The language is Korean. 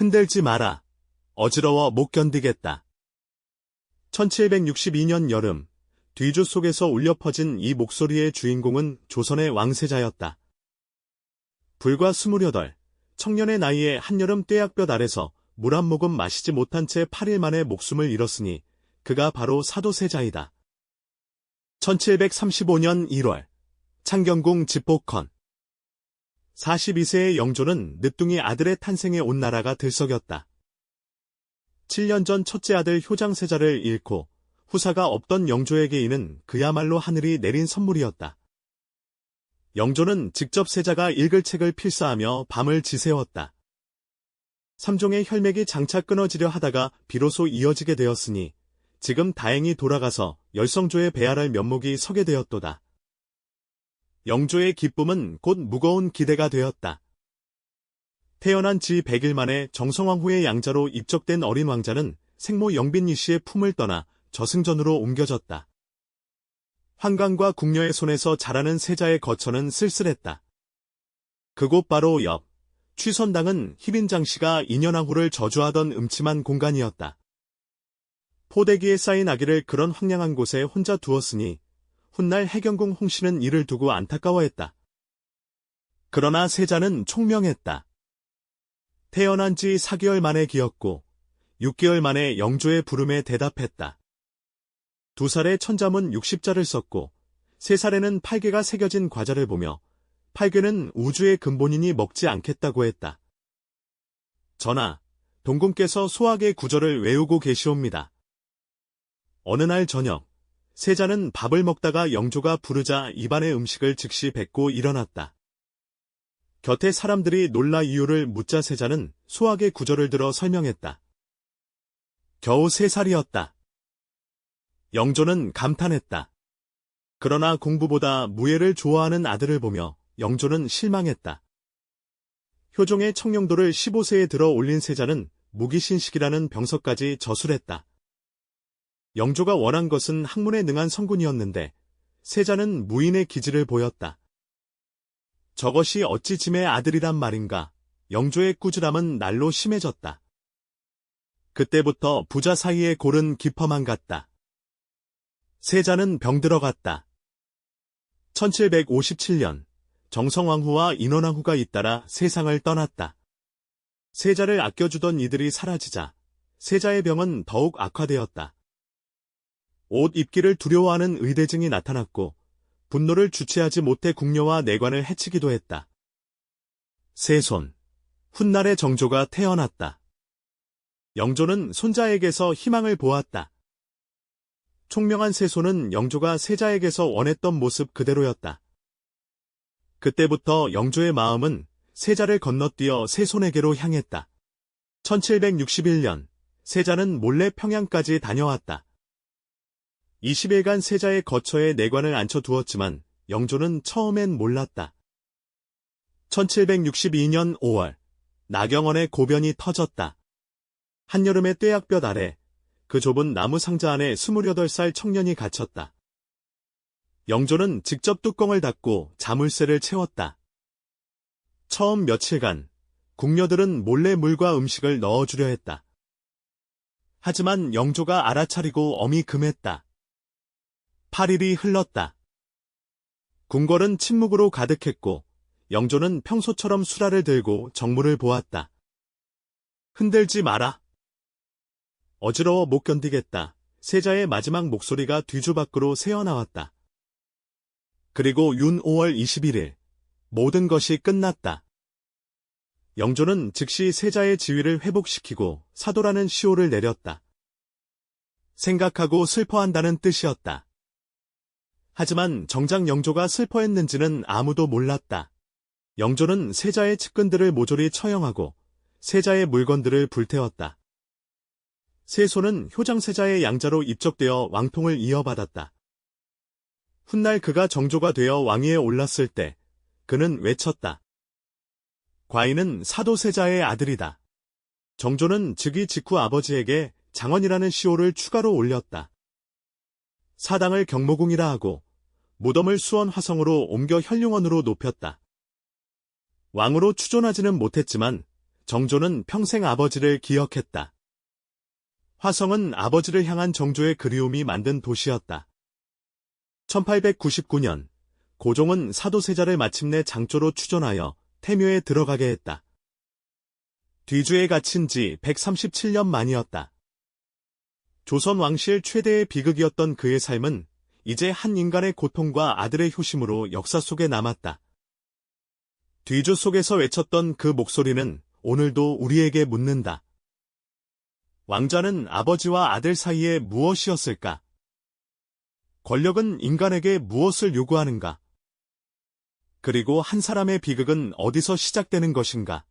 흔들지 마라. 어지러워 못 견디겠다. 1762년 여름, 뒤주 속에서 울려 퍼진 이 목소리의 주인공은 조선의 왕세자였다. 불과 28, 청년의 나이에 한여름 떼약볕 아래서 물 한 모금 마시지 못한 채 8일 만에 목숨을 잃었으니 그가 바로 사도세자이다. 1735년 1월, 창경궁 집복헌. 42세의 영조는 늦둥이 아들의 탄생에 온 나라가 들썩였다. 7년 전 첫째 아들 효장세자를 잃고 후사가 없던 영조에게 이는 그야말로 하늘이 내린 선물이었다. 영조는 직접 세자가 읽을 책을 필사하며 밤을 지새웠다. 삼종의 혈맥이 장차 끊어지려 하다가 비로소 이어지게 되었으니 지금 다행히 돌아가서 열성조의 배알할 면목이 서게 되었도다. 영조의 기쁨은 곧 무거운 기대가 되었다. 태어난 지 100일 만에 정성왕후의 양자로 입적된 어린 왕자는 생모 영빈이 씨의 품을 떠나 저승전으로 옮겨졌다. 환관과 궁녀의 손에서 자라는 세자의 거처는 쓸쓸했다. 그곳 바로 옆, 취선당은 희빈장 씨가 인연왕후를 저주하던 음침한 공간이었다. 포대기에 쌓인 아기를 그런 황량한 곳에 혼자 두었으니 훗날 해경궁 홍씨는 이를 두고 안타까워했다. 그러나 세자는 총명했다. 태어난 지 4개월 만에 기었고 6개월 만에 영조의 부름에 대답했다. 두 살에 천자문 60자를 썼고 세 살에는 팔개가 새겨진 과자를 보며 팔개는 우주의 근본이니 먹지 않겠다고 했다. 전하, 동궁께서 소학의 구절을 외우고 계시옵니다. 어느 날 저녁, 세자는 밥을 먹다가 영조가 부르자 입안의 음식을 즉시 뱉고 일어났다. 곁에 사람들이 놀라 이유를 묻자 세자는 소학의 구절을 들어 설명했다. 겨우 세 살이었다. 영조는 감탄했다. 그러나 공부보다 무예를 좋아하는 아들을 보며 영조는 실망했다. 효종의 청룡도를 15세에 들어 올린 세자는 무기신식이라는 병석까지 저술했다. 영조가 원한 것은 학문에 능한 성군이었는데 세자는 무인의 기질을 보였다. 저것이 어찌 짐의 아들이란 말인가. 영조의 꾸지람은 날로 심해졌다. 그때부터 부자 사이의 골은 깊어만 갔다. 세자는 병들어갔다. 1757년 정성왕후와 인원왕후가 잇따라 세상을 떠났다. 세자를 아껴주던 이들이 사라지자 세자의 병은 더욱 악화되었다. 옷 입기를 두려워하는 의대증이 나타났고 분노를 주체하지 못해 궁녀와 내관을 해치기도 했다. 세손, 훗날의 정조가 태어났다. 영조는 손자에게서 희망을 보았다. 총명한 세손은 영조가 세자에게서 원했던 모습 그대로였다. 그때부터 영조의 마음은 세자를 건너뛰어 세손에게로 향했다. 1761년 세자는 몰래 평양까지 다녀왔다. 20일간 세자의 거처에 내관을 앉혀두었지만 영조는 처음엔 몰랐다. 1762년 5월 나경원의 고변이 터졌다. 한여름의 떼약볕 아래 그 좁은 나무 상자 안에 28살 청년이 갇혔다. 영조는 직접 뚜껑을 닫고 자물쇠를 채웠다. 처음 며칠간 궁녀들은 몰래 물과 음식을 넣어주려 했다. 하지만 영조가 알아차리고 엄히 금했다. 8일이 흘렀다. 궁궐은 침묵으로 가득했고 영조는 평소처럼 수라를 들고 정물을 보았다. 흔들지 마라. 어지러워 못 견디겠다. 세자의 마지막 목소리가 뒤주 밖으로 새어나왔다. 그리고 윤 5월 21일 모든 것이 끝났다. 영조는 즉시 세자의 지위를 회복시키고 사도라는 시호를 내렸다. 생각하고 슬퍼한다는 뜻이었다. 하지만 정작 영조가 슬퍼했는지는 아무도 몰랐다. 영조는 세자의 측근들을 모조리 처형하고 세자의 물건들을 불태웠다. 세손은 효장세자의 양자로 입적되어 왕통을 이어받았다. 훗날 그가 정조가 되어 왕위에 올랐을 때 그는 외쳤다. 과인은 사도세자의 아들이다. 정조는 즉위 직후 아버지에게 장원이라는 시호를 추가로 올렸다. 사당을 경모궁이라 하고 무덤을 수원 화성으로 옮겨 현룡원으로 높였다. 왕으로 추존하지는 못했지만 정조는 평생 아버지를 기억했다. 화성은 아버지를 향한 정조의 그리움이 만든 도시였다. 1899년 고종은 사도세자를 마침내 장조로 추존하여 태묘에 들어가게 했다. 뒤주에 갇힌 지 137년 만이었다. 조선 왕실 최대의 비극이었던 그의 삶은 이제 한 인간의 고통과 아들의 효심으로 역사 속에 남았다. 뒤주 속에서 외쳤던 그 목소리는 오늘도 우리에게 묻는다. 왕자는 아버지와 아들 사이에 무엇이었을까? 권력은 인간에게 무엇을 요구하는가? 그리고 한 사람의 비극은 어디서 시작되는 것인가?